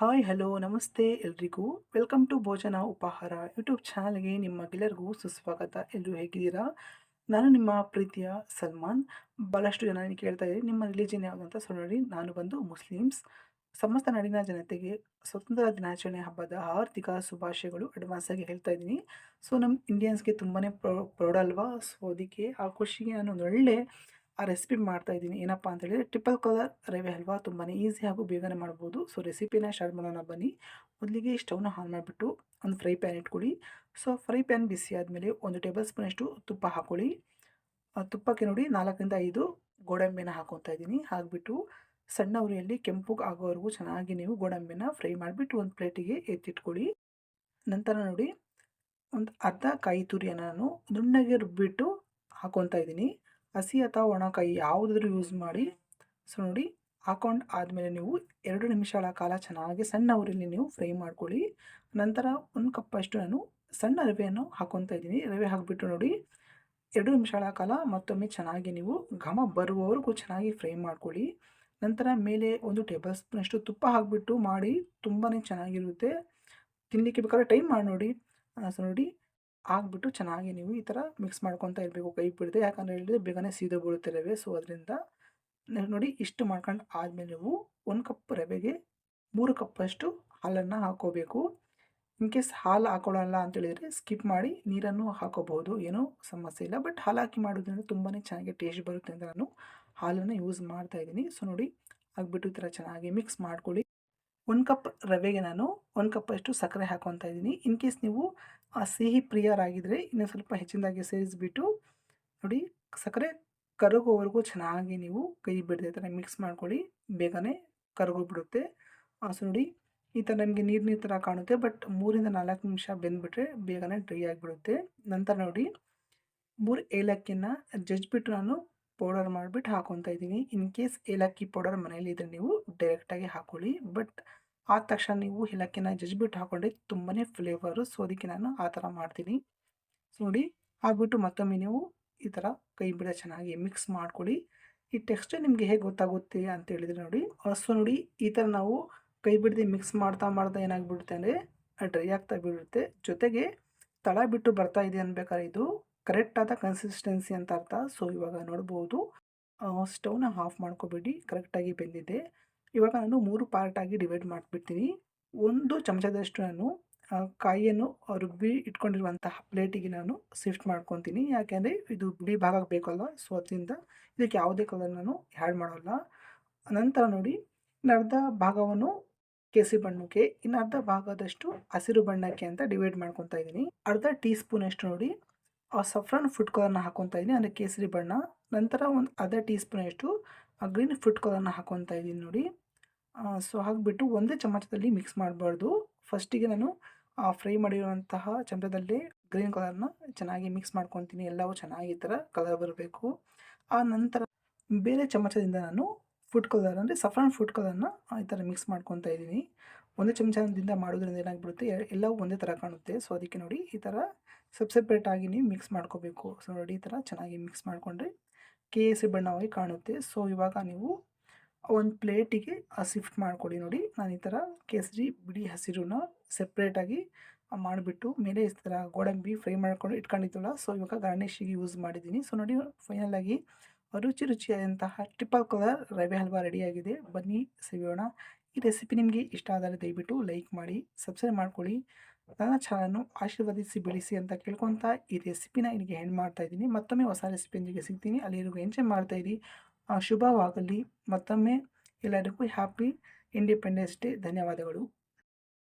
Hi, hello, ನಮಸ್ತೆ ಎಲ್ರಿಗೂ. Welcome to ಭೋಜನ ಉಪಹಾರ ಯೂಟ್ಯೂಬ್ ಚಾನಲ್ಗೆ ನಿಮಗೆಲ್ಲರಿಗೂ ಸುಸ್ವಾಗತ. ಎಲ್ಲರೂ ಹೇಗಿದ್ದೀರಾ? ನಾನು ನಿಮ್ಮ ಪ್ರೀತಿಯ ಸಲ್ಮಾನ್. ಭಾಳಷ್ಟು ಜನ ಕೇಳ್ತಾ ಇದ್ದೀನಿ. ನಿಮ್ಮ ರಿಲಿಜನ್ ಸೊ ನೋಡಿ. ನಾನು ಬಂದು ಮುಸ್ಲಿಮ್ಸ್. ಸಮಸ್ತ ನಾಡಿನ ಜನತೆಗೆ ಸ್ವತಂತ್ರ ದಿನಾಚರಣೆ ಹಬ್ಬದ ಆರ್ಥಿಕ ಶುಭಾಶಯಗಳು ಅಡ್ವಾನ್ಸ್ ಆಗಿ ಹೇಳ್ತಾ ಇದ್ದೀನಿ. ಸೊ ನಮ್ಮ ಇಂಡಿಯನ್ಸ್ಗೆ ತುಂಬಾ ಪ್ರೌ ಪ್ರೌಡ್ ಅಲ್ವಾ? ಸೊ, ಅದಕ್ಕೆ ಆ ಖುಷಿಗೆ ನಾನು ಒಳ್ಳೆ ಆ ರೆಸಿಪಿ ಮಾಡ್ತಾ ಇದ್ದೀನಿ. ಏನಪ್ಪ ಅಂತ ಹೇಳಿದ್ರೆ ಟ್ರಿಪಲ್ ಕಲರ್ ರವೆ ಹಲ್ವಾ ತುಂಬಾ ಈಸಿ ಹಾಗೂ ಬೇಗನೆ ಮಾಡ್ಬೋದು. ಸೊ ರೆಸಿಪಿನ ಸ್ಟಾರ್ಟ್ ಮಾಡೋಣ ಬನ್ನಿ. ಮೊದಲಿಗೆ ಸ್ಟವ್ನ ಆನ್ ಮಾಡಿಬಿಟ್ಟು ಒಂದು ಫ್ರೈ ಪ್ಯಾನ್ ಇಟ್ಕೊಳ್ಳಿ. ಸೊ ಫ್ರೈ ಪ್ಯಾನ್ ಬಿಸಿ ಆದಮೇಲೆ ಒಂದು ಟೇಬಲ್ ಸ್ಪೂನಷ್ಟು ತುಪ್ಪ ಹಾಕ್ಕೊಳ್ಳಿ ತುಪ್ಪಕ್ಕೆ ನೋಡಿ ನಾಲ್ಕರಿಂದ ಐದು ಗೋಡಂಬಿನ ಹಾಕೊತಾ ಇದ್ದೀನಿ. ಹಾಕ್ಬಿಟ್ಟು ಸಣ್ಣ ಉರಿಯಲ್ಲಿ ಕೆಂಪುಗೆ ಆಗೋವರೆಗೂ ಚೆನ್ನಾಗಿ ನೀವು ಗೋಡಂಬಿನ ಫ್ರೈ ಮಾಡಿಬಿಟ್ಟು ಒಂದು ಪ್ಲೇಟಿಗೆ ಎತ್ತಿಟ್ಕೊಳ್ಳಿ. ನಂತರ ನೋಡಿ, ಒಂದು ಅರ್ಧ ಕಾಯಿ ತುರಿಯನ್ನು ನಾನು ನುಣ್ಣಗೆ ರುಬ್ಬಿಟ್ಟು ಹಾಕೊತಾ ಇದ್ದೀನಿ. ಹಸಿ ಅಥವಾ ಒಣಕಾಯಿ ಯಾವುದಾದ್ರೂ ಯೂಸ್ ಮಾಡಿ ಸೊ ನೋಡಿ, ಹಾಕೊಂಡು ಆದಮೇಲೆ ನೀವು ಎರಡು ನಿಮಿಷಗಳ ಕಾಲ ಚೆನ್ನಾಗಿ ಸಣ್ಣ ಉರಿಲಿ ನೀವು ಫ್ರೈ ಮಾಡ್ಕೊಳ್ಳಿ. ನಂತರ ಒಂದು ಕಪ್ಪಷ್ಟು ನಾನು ಸಣ್ಣ ರವೆಯನ್ನು ಹಾಕೊತಾ ಇದ್ದೀನಿ. ರವೆ ಹಾಕಿಬಿಟ್ಟು ನೋಡಿ, ಎರಡು ನಿಮಿಷಗಳ ಕಾಲ ಮತ್ತೊಮ್ಮೆ ಚೆನ್ನಾಗಿ ನೀವು ಘಮ ಬರುವವರೆಗೂ ಚೆನ್ನಾಗಿ ಫ್ರೈ ಮಾಡ್ಕೊಳ್ಳಿ. ನಂತರ ಮೇಲೆ ಒಂದು ಟೇಬಲ್ ಸ್ಪೂನಷ್ಟು ತುಪ್ಪ ಹಾಕಿಬಿಟ್ಟು ಮಾಡಿ ತುಂಬಾ ಚೆನ್ನಾಗಿರುತ್ತೆ. ತಿನ್ನಲಿಕ್ಕೆ ಬೇಕಾದ್ರೆ ಟೈಮ್ ಮಾಡಿ ನೋಡಿ. ಸೊ ನೋಡಿ ಹಾಕ್ಬಿಟ್ಟು ಚೆನ್ನಾಗಿ ನೀವು ಈ ಥರ ಮಿಕ್ಸ್ ಮಾಡ್ಕೊತಾ ಇರಬೇಕು ಕೈ ಬಿಡದೆ ಯಾಕಂದರೆ ಹೇಳಿದ್ರೆ ಬೇಗನೆ ಸೀದೋ ಬೀಳುತ್ತೆ ರವೆ ಸೊ ಅದರಿಂದ ನೋಡಿ ಇಷ್ಟು ಮಾಡ್ಕೊಂಡು ಆದಮೇಲೆ ನೀವು ಒಂದು ಕಪ್ ರವೆಗೆ ಮೂರು ಕಪ್ಪಷ್ಟು ಹಾಲನ್ನು ಹಾಕೋಬೇಕು ಇನ್ ಕೇಸ್ ಹಾಲು ಹಾಕೊಳ್ಳಲ್ಲ ಅಂತೇಳಿದರೆ ಸ್ಕಿಪ್ ಮಾಡಿ ನೀರನ್ನು ಹಾಕೋಬಹುದು. ಏನೂ ಸಮಸ್ಯೆ ಇಲ್ಲ. ಬಟ್ ಹಾಲು ಹಾಕಿ ಮಾಡೋದ್ರಿಂದ ತುಂಬಾ ಚೆನ್ನಾಗಿ ಟೇಸ್ಟ್ ಬರುತ್ತೆ ಅಂತ ನಾನು ಹಾಲನ್ನು ಯೂಸ್ ಮಾಡ್ತಾ ಇದ್ದೀನಿ. ಸೊ ನೋಡಿ ಹಾಕ್ಬಿಟ್ಟು ಈ ಥರ ಚೆನ್ನಾಗಿ ಮಿಕ್ಸ್ ಮಾಡ್ಕೊಳ್ಳಿ. ಒಂದು ಕಪ್ ರವೆಗೆ ನಾನು ಒಂದು ಕಪ್ಪಷ್ಟು ಸಕ್ಕರೆ ಹಾಕೊತಾ ಇದ್ದೀನಿ. ಇನ್ ಕೇಸ್ ನೀವು ಆ ಸಿಹಿ ಪ್ರಿಯರಾಗಿದ್ದರೆ ಇನ್ನೂ ಸ್ವಲ್ಪ ಹೆಚ್ಚಿನದಾಗಿ ಸೇರಿಸ್ಬಿಟ್ಟು ನೋಡಿ, ಸಕ್ಕರೆ ಕರಗೋವರೆಗೂ ಚೆನ್ನಾಗಿ ನೀವು ಕೈ ಬಿಡದೆ ಥರ ಮಿಕ್ಸ್ ಮಾಡ್ಕೊಳ್ಳಿ. ಬೇಗನೆ ಕರಗೋಗ್ಬಿಡುತ್ತೆ. ಸೊ ನೋಡಿ, ಈ ಥರ ನಮಗೆ ನೀರು ನೀರು ಥರ ಕಾಣುತ್ತೆ ಬಟ್ ಮೂರಿಂದ ನಾಲ್ಕು ನಿಮಿಷ ಬೆಂದ್ಬಿಟ್ರೆ ಬೇಗನೆ ಡ್ರೈ ಆಗಿಬಿಡುತ್ತೆ. ನಂತರ ನೋಡಿ, ಮೂರು ಏಲಕ್ಕಿನ ಜಜ್ಜಿಬಿಟ್ಟು ನಾನು ಪೌಡರ್ ಮಾಡಿಬಿಟ್ಟು ಹಾಕೊತಾ ಇದ್ದೀನಿ. ಇನ್ ಕೇಸ್ ಏಲಕ್ಕಿ ಪೌಡರ್ ಮನೇಲಿ ಇದ್ರೆ ನೀವು ಡೈರೆಕ್ಟಾಗಿ ಹಾಕೊಳ್ಳಿ. ಬಟ್ ಆದ ತಕ್ಷಣ ನೀವು ಏಲಕ್ಕಿನ ಜಜ್ಬಿಟ್ಟು ಹಾಕೊಂಡ್ರೆ ತುಂಬಾ ಫ್ಲೇವರು. ಸೊ, ಅದಕ್ಕೆ ನಾನು ಆ ಥರ ಮಾಡ್ತೀನಿ. ನೋಡಿ, ಹಾಕ್ಬಿಟ್ಟು ಮತ್ತೊಮ್ಮೆ ನೀವು ಈ ಥರ ಕೈ ಬಿಡ ಚೆನ್ನಾಗಿ ಮಿಕ್ಸ್ ಮಾಡ್ಕೊಳ್ಳಿ. ಈ ಟೆಕ್ಸ್ಚರ್ ನಿಮಗೆ ಹೇಗೆ ಗೊತ್ತಾಗುತ್ತೆ ಅಂತ ಹೇಳಿದ್ರೆ ನೋಡಿ. ಸೊ, ನೋಡಿ, ಈ ಥರ ನಾವು ಕೈ ಬಿಡದೆ ಮಿಕ್ಸ್ ಮಾಡ್ತಾ ಮಾಡ್ತಾ ಏನಾಗ್ಬಿಡುತ್ತೆ ಅಂದರೆ ಡ್ರೈ ಆಗ್ತಾ ಬಿಡುತ್ತೆ. ಜೊತೆಗೆ ತಳ ಬಿಟ್ಟು ಬರ್ತಾ ಇದೆ ಅನ್ಬೇಕಾದ್ರೆ ಇದು ಕರೆಕ್ಟಾದ ಕನ್ಸಿಸ್ಟೆನ್ಸಿ ಅಂತ ಅರ್ಥ. ಸೊ ಇವಾಗ ನೋಡ್ಬೋದು. ಸ್ಟವ್ನ ಆಫ್ ಮಾಡ್ಕೋಬೇಡಿ. ಕರೆಕ್ಟಾಗಿ ಬೆಂದಿದೆ. ಇವಾಗ ನಾನು ಮೂರು ಪಾರ್ಟಾಗಿ ಡಿವೈಡ್ ಮಾಡಿಬಿಡ್ತೀನಿ. ಒಂದು ಚಮಚದಷ್ಟು ನಾನು ಕಾಯಿಯನ್ನು ರುಬ್ಬಿ ಇಟ್ಕೊಂಡಿರುವಂತಹ ಪ್ಲೇಟಿಗೆ ನಾನು ಶಿಫ್ಟ್ ಮಾಡ್ಕೊತೀನಿ. ಯಾಕೆಂದರೆ ಇದು ಬಿಡಿ ಭಾಗ ಬೇಕಲ್ಲ ಸೊ ಅದರಿಂದ ಇದಕ್ಕೆ ಯಾವುದೇ ಕಲರ್ ನಾನು ಆ್ಯಡ್ ಮಾಡೋಲ್ಲ. ನಂತರ ನೋಡಿ ಅರ್ಧ ಭಾಗವನ್ನು ಕೇಸರಿ ಬಣ್ಣಕ್ಕೆ ಇನ್ನು ಅರ್ಧ ಭಾಗದಷ್ಟು ಹಸಿರು ಬಣ್ಣಕ್ಕೆ ಅಂತ ಡಿವೈಡ್ ಮಾಡ್ಕೊತಾ ಇದ್ದೀನಿ. ಅರ್ಧ ಟೀ ಸ್ಪೂನಷ್ಟು ನೋಡಿ. ಆ ಸಫ್ರಾನ್ ಫುಡ್ ಕಲರ್ನ ಹಾಕೊತಾ ಇದ್ದೀನಿ ಅಂದರೆ ಕೇಸರಿ ಬಣ್ಣ. ನಂತರ ಒಂದು ಅರ್ಧ ಟೀ ಸ್ಪೂನಷ್ಟು ಗ್ರೀನ್ ಫುಡ್ ಕಲರ್ನ ಹಾಕೊತಾ ಇದ್ದೀನಿ ನೋಡಿ. ಸೊ ಹಾಕಿಬಿಟ್ಟು ಒಂದೇ ಚಮಚದಲ್ಲಿ ಮಿಕ್ಸ್ ಮಾಡಬಾರ್ದು. ಫಸ್ಟಿಗೆ ನಾನು ಫ್ರೈ ಮಾಡಿರುವಂತಹ ಚಮಚದಲ್ಲಿ ಗ್ರೀನ್ ಕಲರ್ನ ಚೆನ್ನಾಗಿ ಮಿಕ್ಸ್ ಮಾಡ್ಕೊತೀನಿ. ಎಲ್ಲವೂ ಚೆನ್ನಾಗಿ ಈ ಥರ ಕಲರ್ ಬರಬೇಕು. ಆ ನಂತರ ಬೇರೆ ಚಮಚದಿಂದ ನಾನು ಫುಡ್ ಕಲರ್ ಅಂದರೆ ಸಫ್ರಾನ್ ಫುಡ್ ಕಲರ್ನ ಈ ಥರ ಮಿಕ್ಸ್ ಮಾಡ್ಕೊತಾ ಇದ್ದೀನಿ ಒಂದೇ ಚಮಚದಿಂದ ಮಾಡೋದ್ರಿಂದ ಏನಾಗ್ಬಿಡುತ್ತೆ? ಎಲ್ಲವೂ ಒಂದೇ ಥರ ಕಾಣುತ್ತೆ. ಸೊ ಅದಕ್ಕೆ ನೋಡಿ ಈ ಥರ ಸಬ್ ಆಗಿ ನೀವು ಮಿಕ್ಸ್ ಮಾಡ್ಕೋಬೇಕು. ಸೊ ನೋಡಿ ಈ ಥರ ಚೆನ್ನಾಗಿ ಮಿಕ್ಸ್ ಮಾಡಿಕೊಂಡ್ರೆ ಕೇಸರಿ ಬಣ್ಣವಾಗಿ ಕಾಣುತ್ತೆ. ಸೊ ಇವಾಗ ನೀವು ಒಂದು ಪ್ಲೇಟಿಗೆ ಶಿಫ್ಟ್ ಮಾಡಿಕೊಡಿ ನೋಡಿ. ನಾನು ಈ ಥರ ಕೇಸರಿ ಬಿಡಿ ಹಸಿರನ್ನ ಸಪ್ರೇಟಾಗಿ ಮಾಡಿಬಿಟ್ಟು ಮೇಲೆ ಈ ಥರ ಗೋಡಂಬಿ ಫ್ರೈ ಮಾಡ್ಕೊಂಡು ಇಟ್ಕೊಂಡಿದ್ದಲ್ಲ ಸೊ ಇವಾಗ ಗಾರ್ನಿಷಿಗೆ ಯೂಸ್ ಮಾಡಿದ್ದೀನಿ. ಸೊ ನೋಡಿ ಫೈನಲಾಗಿ ರುಚಿ ರುಚಿಯಾದಂತಹ ಟ್ರಿಪಲ್ ಕಲರ್ ರವೆ ಹಲ್ವಾ ರೆಡಿಯಾಗಿದೆ ಬನ್ನಿ, ಸವಿಯೋಣ. ಈ ರೆಸಿಪಿ ನಿಮಗೆ ಇಷ್ಟ ಆದರೆ ದಯವಿಟ್ಟು ಲೈಕ್ ಮಾಡಿ, ಸಬ್ಸ್ಕ್ರೈಬ್ ಮಾಡ್ಕೊಳ್ಳಿ. ನನ್ನ ಚಾನಲ್ನು ಆಶೀರ್ವದಿಸಿ, ಬೆಳೆಸಿ ಅಂತ ಕೇಳ್ಕೊತಾ ಈ ರೆಸಿಪಿನ ಇಲ್ಲಿಗೆ ಹೆಣ್ ಮಾಡ್ತಾ ಇದ್ದೀನಿ. ಮತ್ತೊಮ್ಮೆ ಹೊಸ ರೆಸಿಪಿಯೊಂದಿಗೆ ಸಿಗ್ತೀನಿ. ಅಲ್ಲಿವರೆಗೂ ಎಂಜಾಯ್ ಮಾಡ್ತಾಯಿರಿ ಶುಭವಾಗಲಿ. ಮತ್ತೊಮ್ಮೆ ಎಲ್ಲರಿಗೂ ಹ್ಯಾಪಿ ಇಂಡಿಪೆಂಡೆನ್ಸ್ ಡೇ. ಧನ್ಯವಾದಗಳು.